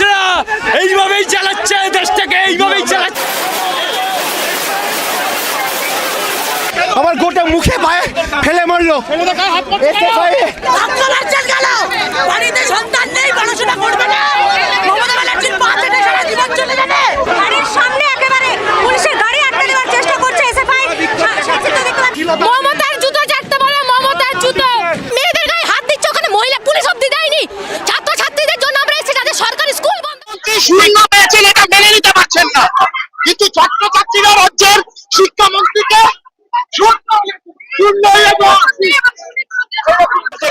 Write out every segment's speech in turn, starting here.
পুলিশরা এইভাবেই চালাচ্ছে দেশটাকে এইভাবেই চালাচ্ছে। আমার গোটা মুখে পায়ে ফেলে মারলো SFI বাচ্চা বাচ্চা গেল বাড়িতে সন্তান নেই পড়াশোনা করবে না মমতা ব্যানার্জির পা চেটে সারা জীবন চলে যাবে গাড়ির সামনে একেবারে পুলিশের গাড়ি আটকে দেওয়ার চেষ্টা করছে এসএফআই মমতার জুতো চাটতে বলে মমতার জুতো মেয়েদের গায়ে হাত দিচ্ছে ওখানে মহিলা পুলিশ অব্দি দেয়নি ছাত্র ছাত্রীদের জন্য আমরা এসেছি যাদের সরকারি স্কুল বন্ধ মন্ত্রী শূন্য পেয়েছেন এটা মেনে নিতে পারছেন না কিন্তু ছাত্রছাত্রীরা রাজ্যের শিক্ষামন্ত্রীকে শূন্য শূন্য এবং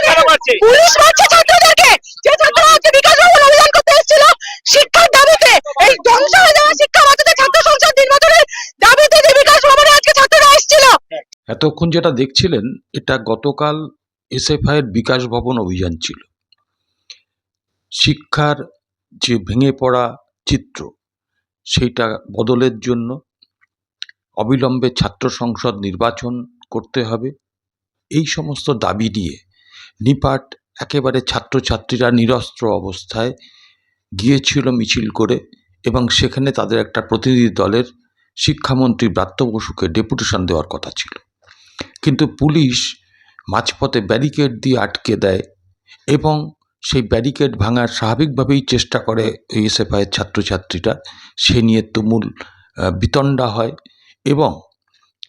খারাপ আছে। পুলিশ মারছে ছাত্রদেরকে। যে ছাত্ররা হচ্ছে বিকাশ ভবন অভিযান করতে এসেছিল শিক্ষার দাবিতে এই ধ্বংস হয়ে যাওয়া শিক্ষা বাঁচাতে ছাত্র সংসদ নির্বাচনের দাবিতে যে বিকাশ ভবনে আজকে ছাত্ররা এসেছিল। এতক্ষণ যেটা দেখছিলেন এটা গতকাল এসএফআইয়ের বিকাশ ভবন অভিযান ছিল। শিক্ষার যে ভেঙে পড়া চিত্র সেইটা বদলের জন্য অবিলম্বে ছাত্র সংসদ নির্বাচন করতে হবে। এই সমস্ত দাবি নিয়ে নিপাট একেবারে ছাত্রছাত্রীরা নিরস্ত্র অবস্থায় গিয়েছিল মিছিল করে এবং সেখানে তাদের একটা প্রতিনিধি দলের শিক্ষামন্ত্রী ব্রাত্য বসুকে ডেপুটেশন দেওয়ার কথা ছিল। কিন্তু পুলিশ মাঝপথে ব্যারিকেড দিয়ে আটকে দেয় এবং সেই ব্যারিকেড ভাঙার স্বাভাবিকভাবেই চেষ্টা করে ওই এসএফআইয়ের ছাত্রছাত্রীরা। সে নিয়ে তুমুল বিতণ্ডা হয়। এবং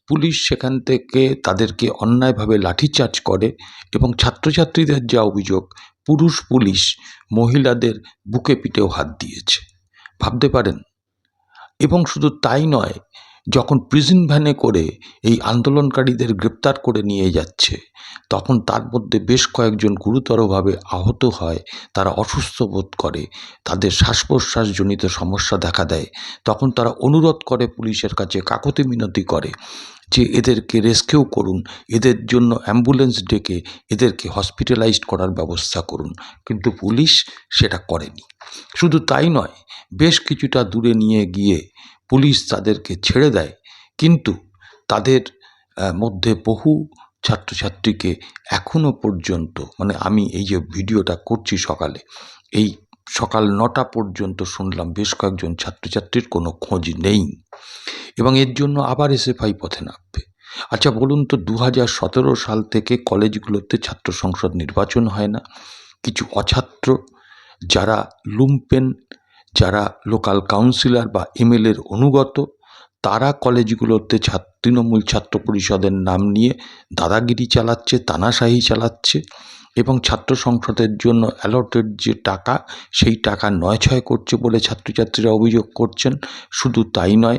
পুলিশ সেখান থেকে তাদেরকে অন্যায়ভাবে লাঠিচার্জ করে এবং ছাত্রছাত্রীদের যা অভিযোগ, পুরুষ পুলিশ মহিলাদের বুকে পিঠেও হাত দিয়েছে। ভাবতে পারেন? এবং শুধু তাই নয় যখন প্রিজন ভ্যানে করে এই আন্দোলনকারীদের গ্রেপ্তার করে নিয়ে যাচ্ছে, তখন তার মধ্যে বেশ কয়েকজন গুরুতরভাবে আহত হয়, তারা অসুস্থ বোধ করে, তাদের শ্বাস প্রশ্বাসজনিত সমস্যা দেখা দেয়। তখন তারা অনুরোধ করে পুলিশের কাছে কাকতি মিনতি করে যে, এদেরকে রেস্কিউ করুন, এদের জন্য অ্যাম্বুলেন্স ডেকে এদেরকে হসপিটালাইজড করার ব্যবস্থা করুন। কিন্তু পুলিশ সেটা করেনি। শুধু তাই নয়, বেশ কিছুটা দূরে নিয়ে গিয়ে পুলিশ তাদেরকে ছেড়ে দেয়। কিন্তু তাদের মধ্যে বহু ছাত্রছাত্রীকে এখনও পর্যন্ত মানে আমি এই যে ভিডিওটা করছি সকালে, এই সকাল নটা পর্যন্ত শুনলাম বেশ কয়েকজন ছাত্রছাত্রীর কোনো খোঁজ নেই এবং এর জন্য আবার এসএফআই পথে নামবে। আচ্ছা বলুন তো দু হাজার সতেরো সাল থেকে কলেজগুলোতে ছাত্র সংসদ নির্বাচন হয় না। কিছু অছাত্র যারা লুম্পেন যারা লোকাল কাউন্সিলর বা এমএলএর অনুগত, তারা কলেজগুলোতে ছাত্র তৃণমূল ছাত্র পরিষদের নাম নিয়ে দাদাগিরি চালাচ্ছে, তানাশাহি চালাচ্ছে এবং ছাত্র সংসদের জন্য অ্যালটেড যে টাকা, সেই টাকা নয় ছয় করছে বলে ছাত্রছাত্রীরা অভিযোগ করছেন। শুধু তাই নয়,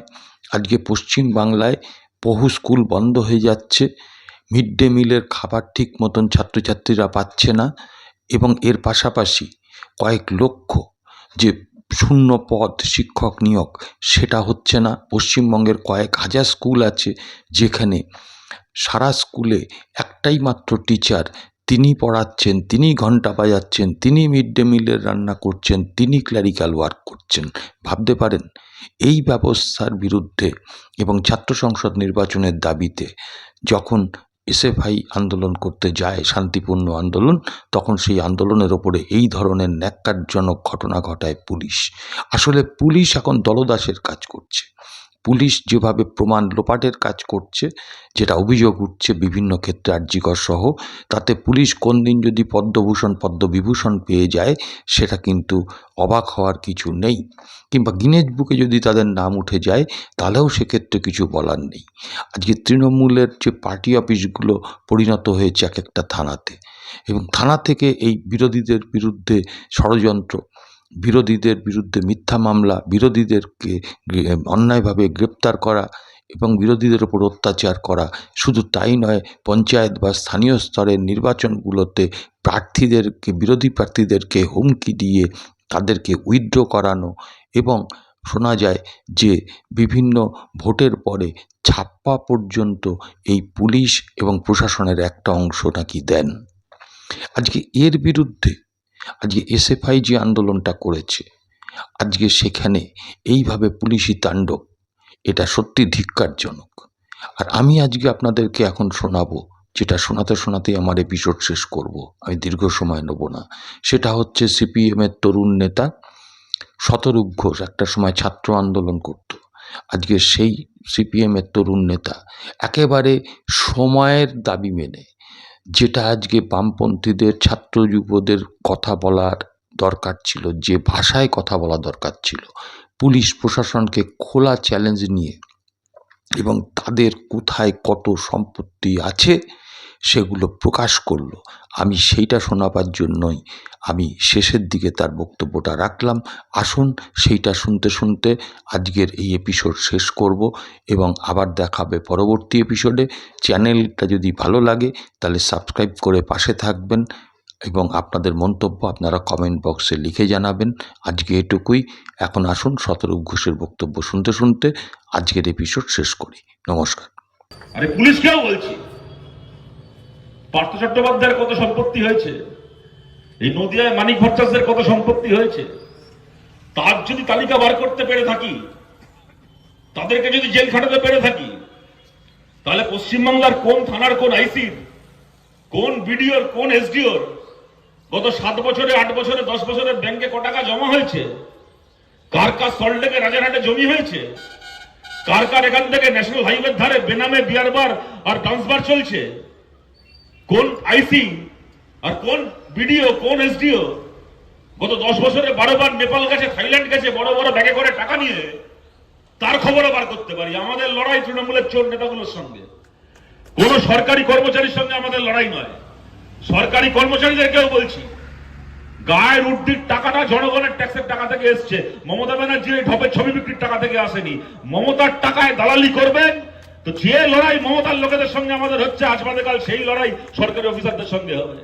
আজকে পশ্চিম বাংলায় বহু স্কুল বন্ধ হয়ে যাচ্ছে। মিড ডে মিলের খাবার ঠিক মতন ছাত্রছাত্রীরা পাচ্ছে না এবং এর পাশাপাশি কয়েক লক্ষ যে শূন্য পদ শিক্ষক নিয়োগ। সেটা হচ্ছে না। পশ্চিমবঙ্গের কয়েক হাজার স্কুল আছে যেখানে সারা স্কুলে একটাই মাত্র টিচার। তিনি পড়াচ্ছেন, তিনি ঘণ্টা বাজাচ্ছেন, তিনি মিড ডে মিলের রান্না করছেন, তিনি ক্ল্যারিক্যাল ওয়ার্ক করছেন। ভাবতে পারেন, এই ব্যবস্থার বিরুদ্ধে এবং ছাত্র সংসদ নির্বাচনের দাবিতে যখন এসএফআই আন্দোলন করতে যায়, শান্তিপূর্ণ আন্দোলন, তখন সেই আন্দোলনের ওপরে এই ধরনের ন্যাক্কারজনক ঘটনা ঘটায় পুলিশ। আসলে পুলিশ এখন দলদাসের কাজ করছে। পুলিশ যেভাবে প্রমাণ লোপাটের কাজ করছে, যেটা অভিযোগ উঠছে বিভিন্ন ক্ষেত্রে আর্যিকর সহ, তাতে পুলিশ কোন দিন যদি পদ্মভূষণ, পদ্মবিভূষণ পেয়ে যায়, সেটা কিন্তু অবাক হওয়ার কিছু নেই। কিংবা গিনেজ বুকে যদি তাদের নাম উঠে যায়, তাহলেও সেক্ষেত্রে কিছু বলার নেই। আজকে তৃণমূলের যে পার্টি অফিসগুলো পরিণত হয়েছে এক একটা থানাতে, এবং থানা থেকে এই বিরোধীদের বিরুদ্ধে ষড়যন্ত্র বিরোধীদের বিরুদ্ধে মিথ্যা মামলা, বিরোধীদেরকে অন্যায়ভাবে গ্রেপ্তার করা এবং বিরোধীদের ওপর অত্যাচার করা। শুধু তাই নয়, পঞ্চায়েত বা স্থানীয় স্তরের নির্বাচনগুলোতে প্রার্থীদেরকে, বিরোধী প্রার্থীদেরকে হুমকি দিয়ে তাদেরকে উইথড্র করানো এবং শোনা যায় যে বিভিন্ন ভোটের পরে ছাপ্পা পর্যন্ত এই পুলিশ এবং প্রশাসনের একটা অংশ নাকি দেন। আজকে এর বিরুদ্ধে আজকে এসএফআই যে আন্দোলনটা করেছে, আজকে সেখানে এইভাবে পুলিশি তাণ্ডব, এটা সত্যি ধিক্কারজনক। আর আমি আজকে আপনাদেরকে এখন শোনাবো, যেটা শোনাতে শোনাতেই আমার এপিসোড শেষ করব, আমি দীর্ঘ সময় নেব না। সেটা হচ্ছে সিপিএমের তরুণ নেতা শতরূপ ঘোষ, একটা সময় ছাত্র আন্দোলন করত। আজকে সেই সিপিএমের তরুণ নেতা একেবারে সময়ের দাবি মেনে যেটা আজকে বামপন্থীদের, ছাত্র যুবদের কথা বলার দরকার ছিল, যে ভাষায় কথা বলা দরকার ছিল। পুলিশ প্রশাসনকে খোলা চ্যালেঞ্জ নিয়ে এবং তাদের কোথায় কত সম্পত্তি আছে সেগুলো প্রকাশ করল। আমি সেইটা শোনাবার জন্যই আমি শেষের দিকে তার বক্তব্যটা রাখলাম। আসুন, সেইটা শুনতে শুনতে আজকের এই এপিসোড শেষ করব এবং আবার দেখাবে পরবর্তী এপিসোডে চ্যানেলটা যদি ভালো লাগে, তাহলে সাবস্ক্রাইব করে পাশে থাকবেন এবং আপনাদের মন্তব্য আপনারা কমেন্ট বক্সে লিখে জানাবেন। আজকে এটুকুই। এখন আসুন শতরূপ ঘোষের বক্তব্য শুনতে শুনতে আজকের এপিসোড শেষ করি। নমস্কার। আরে পুলিশকেও বলছি। পার্থ চট্টোপাধ্যায়ের কত সম্পত্তি হয়েছে? এই নদিয়ায় মানিক ভট্টাচার্যের কত সম্পত্তি হয়েছে? তার যদি তালিকা বার করতে পেরে থাকি, তাদেরকে যদি জেল খাটাতে পেরে থাকি, তাহলে পশ্চিমবাংলার কোন থানার কোন আইসির, কোন বিডিওর, কোন এসডিওর গত সাত বছরে, আট বছরে, দশ বছরে ব্যাংকে ক টাকা জমা হয়েছে? কার কার সল্টলেকে রাজারহাটে জমি হয়েছে? কার কার এখান থেকে ন্যাশনাল হাইওয়ের ধারে বেনামে বিয়ারবার আর ডান্স চলছে? কোন আইসি আর কোন বিডিও, কোন এসডিও গত দশ বছরে বারো বার নেপাল গেছে, থাইল্যান্ড গেছে, বড় বড় ব্যাগে করে টাকা নিয়ে তার খবরও বার করতে পারি। আমাদের লড়াই তৃণমূলের চোর নেতাগুলোর সঙ্গে। কোন সরকারি কর্মচারীর সঙ্গে আমাদের লড়াই নয়। সরকারি কর্মচারীদেরকেও বলছি, গায়ের উর্দির টাকাটা জনগণের ট্যাক্সের টাকা থেকে এসছে। মমতা ব্যানার্জির এই ঢপের ছবি বিক্রির টাকা থেকে আসেনি। মমতার টাকায় দালালি করবেন তো যে লড়াই মমতার লোকেদের সঙ্গে আমাদের হচ্ছে, আজ কাল সেই লড়াই সরকারি অফিসারদের সঙ্গে হবে।